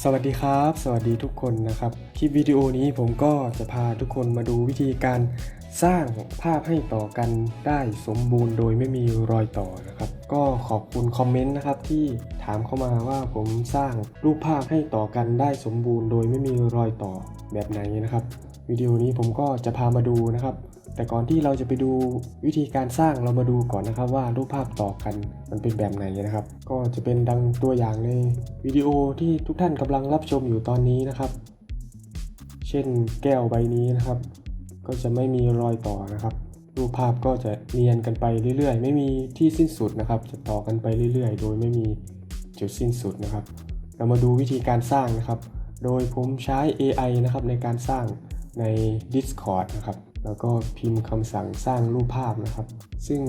สวัสดีครับ สวัสดีทุกคนนะครับ คลิปวิดีโอนี้ผมก็จะพาทุกคนมาดูวิธีการสร้างภาพให้ต่อกันได้สมบูรณ์โดยไม่มีรอยต่อนะครับ ก็ขอบคุณคอมเมนต์นะครับที่ถามเข้ามาว่าผมสร้างรูปภาพให้ต่อกันได้สมบูรณ์โดยไม่มีรอยต่อแบบไหนนะครับ วิดีโอนี้ผมก็จะพามาดูนะครับ แต่ก่อนที่เราจะไปดูวิธีการสร้างเรามาดูก่อนนะครับว่ารูปภาพต่อกันมันเป็นแบบไหนนะครับ ก็จะเป็นดังตัวอย่างในวิดีโอที่ทุกท่านกำลังรับชมอยู่ตอนนี้นะครับ เช่นแก้วใบนี้นะครับ ก็จะไม่มีรอยต่อนะครับ รูปภาพก็จะเนียนกันไปเรื่อยๆ ไม่มีที่สิ้นสุดนะครับ จะต่อกันไปเรื่อยๆ โดยไม่มีจุดสิ้นสุดนะครับ เรามาดูวิธีการสร้างนะครับ โดยผมใช้ AI นะครับในการสร้าง ใน Discord นะครับ แล้วก็พิมพ์คำสั่งสร้างรูปภาพนะครับ ซึ่ง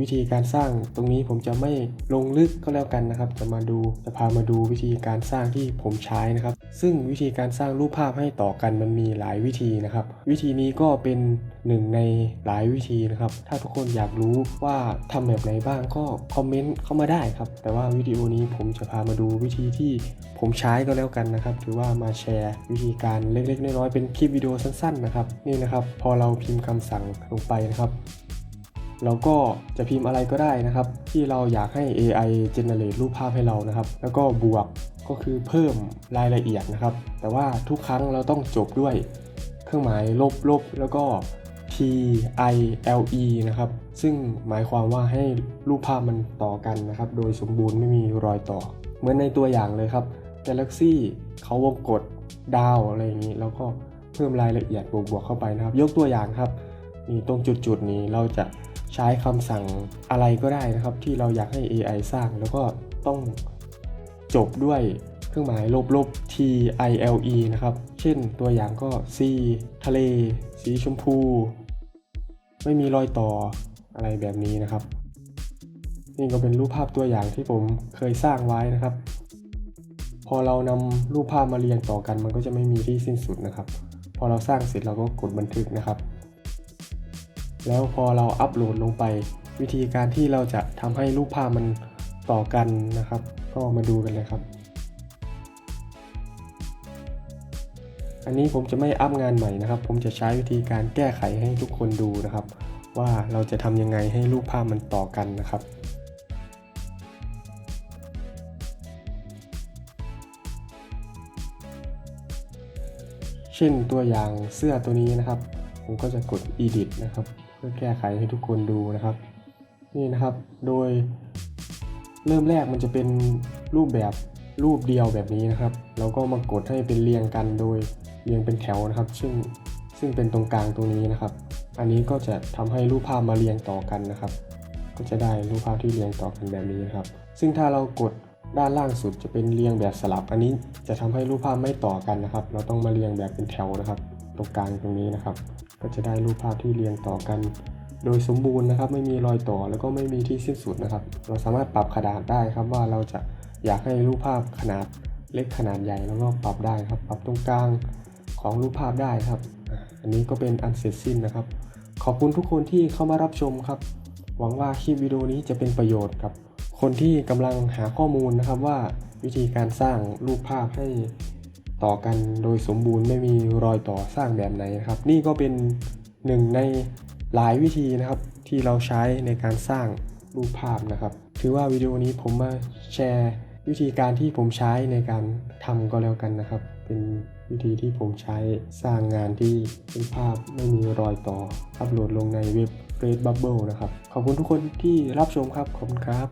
วิธีการสร้างตรงนี้ผมจะไม่ลงลึกก็แล้วกันนะครับ จะมาดูจะพามาดูวิธีการสร้างที่ผมใช้นะครับ ซึ่งวิธีการสร้างรูปภาพให้ต่อกันมันมีหลายวิธีนะครับ วิธีนี้ก็เป็นหนึ่งในหลายวิธีนะครับ ถ้าทุกคนอยากรู้ว่าทำแบบไหนบ้างก็คอมเมนต์เข้ามาได้ครับ แต่ว่าวิดีโอนี้ผมจะพามาดูวิธีที่ผมใช้ก็แล้วกันนะครับ ถือว่ามาแชร์วิธีการเล็กๆน้อยๆเป็นคลิปวิดีโอสั้นๆนะครับ นี่นะครับ พอเราพิมพ์คำสั่งลงไปนะครับเราก็จะพิมพ์อะไรก็ได้นะครับ ที่เราอยากให้ AI generate รูปภาพให้เรานะครับ แล้วก็บวกก็คือเพิ่มรายละเอียดนะครับ แต่ว่าทุกครั้งเราต้องจบด้วยเครื่องหมายลบลบแล้วก็ T I L E นะครับ ซึ่งหมายความว่าให้รูปภาพมันต่อกันนะครับ โดยสมบูรณ์ไม่มีรอยต่อ เหมือนในตัวอย่างเลยครับ Galaxy เขาวงกดดาวอะไรอย่างนี้ แล้วก็ เพิ่มรายละเอียดบวกๆเข้าไปนะครับ ยกตัวอย่างครับนี่ตรงจุดๆนี้เราจะใช้คำสั่งอะไรก็ได้นะครับ ที่เราอยากให้ AI สร้างแล้วก็ต้องจบด้วยเครื่องหมายลบลบ T I L E นะครับ เช่นตัวอย่างก็ C ทะเล สีชมพู ไม่มีรอยต่ออะไรแบบนี้นะครับ นี่ก็เป็นรูปภาพตัวอย่างที่ผมเคยสร้างไว้นะครับ พอเรานำรูปภาพมาเรียงต่อกันมันก็จะไม่มีที่สิ้นสุดนะครับ อเราสร้างเสร็จเราก็กดบันทึกนะครับ แล้วพอเราอัปโหลดลงไป วิธีการที่เราจะทำให้รูปภาพมันต่อกันนะครับ ก็มาดูกันเลยครับ อันนี้ผมจะไม่อัพงานใหม่นะครับ ผมจะใช้วิธีการแก้ไขให้ทุกคนดูนะครับ ว่าเราจะทำยังไงให้รูปภาพมันต่อกันนะครับ เช่นตัวอย่างเสื้อตัวนี้นะครับ ผมก็จะกด edit นะครับ เพื่อแก้ไขให้ทุกคนดูนะครับ นี่นะครับโดย เริ่มแรกมันจะเป็นรูปแบบรูปเดียวแบบนี้นะครับ เราก็มากดให้เป็นเรียงกันโดยเรียงเป็นแถวนะครับ ซึ่งซึ่งเป็นตรงกลางตรงนี้นะครับ อันนี้ก็จะทำให้รูปภาพมาเรียงต่อกันนะครับ ก็จะได้รูปภาพที่เรียงต่อกันแบบนี้นะครับ ซึ่งถ้าเรากด ด้านล่างสุดจะเป็นเรียงแบบสลับ อันนี้จะทำให้รูปภาพไม่ต่อกันนะครับ เราต้องมาเรียงแบบเป็นแถวนะครับ ตรงกลางตรงนี้นะครับ ก็จะได้รูปภาพที่เรียงต่อกัน โดยสมบูรณ์นะครับ ไม่มีรอยต่อแล้วก็ไม่มีที่สิ้นสุดนะครับ เราสามารถปรับขนาดได้ครับว่าเราจะอยากให้รูปภาพขนาดเล็กขนาดใหญ่แล้วก็ปรับได้ครับ ปรับตรงกลางของรูปภาพได้ครับ อันนี้ก็เป็นอันเสร็จสิ้นนะครับ ขอบคุณทุกคนที่เข้ามารับชมครับ หวังว่าคลิปวิดีโอนี้จะเป็นประโยชน์กับ คนที่กำลังหาข้อมูลนะครับว่าวิธีการสร้างรูปภาพให้ต่อกันโดยสมบูรณ์ไม่มีรอยต่อสร้างแบบไหนนะครับ นี่ก็เป็นหนึ่งในหลายวิธีนะครับ ที่เราใช้ในการสร้างรูปภาพนะครับ ถือว่าวิดีโอนี้ผมมาแชร์วิธีการที่ผมใช้ในการทำก็แล้วกันนะครับ เป็นวิธีที่ผมใช้สร้างงานที่เป็นภาพไม่มีรอยต่อ อัปโหลดลงในเว็บ Redbubble นะครับ ขอบคุณทุกคนที่รับชมครับ ขอบคุณครับ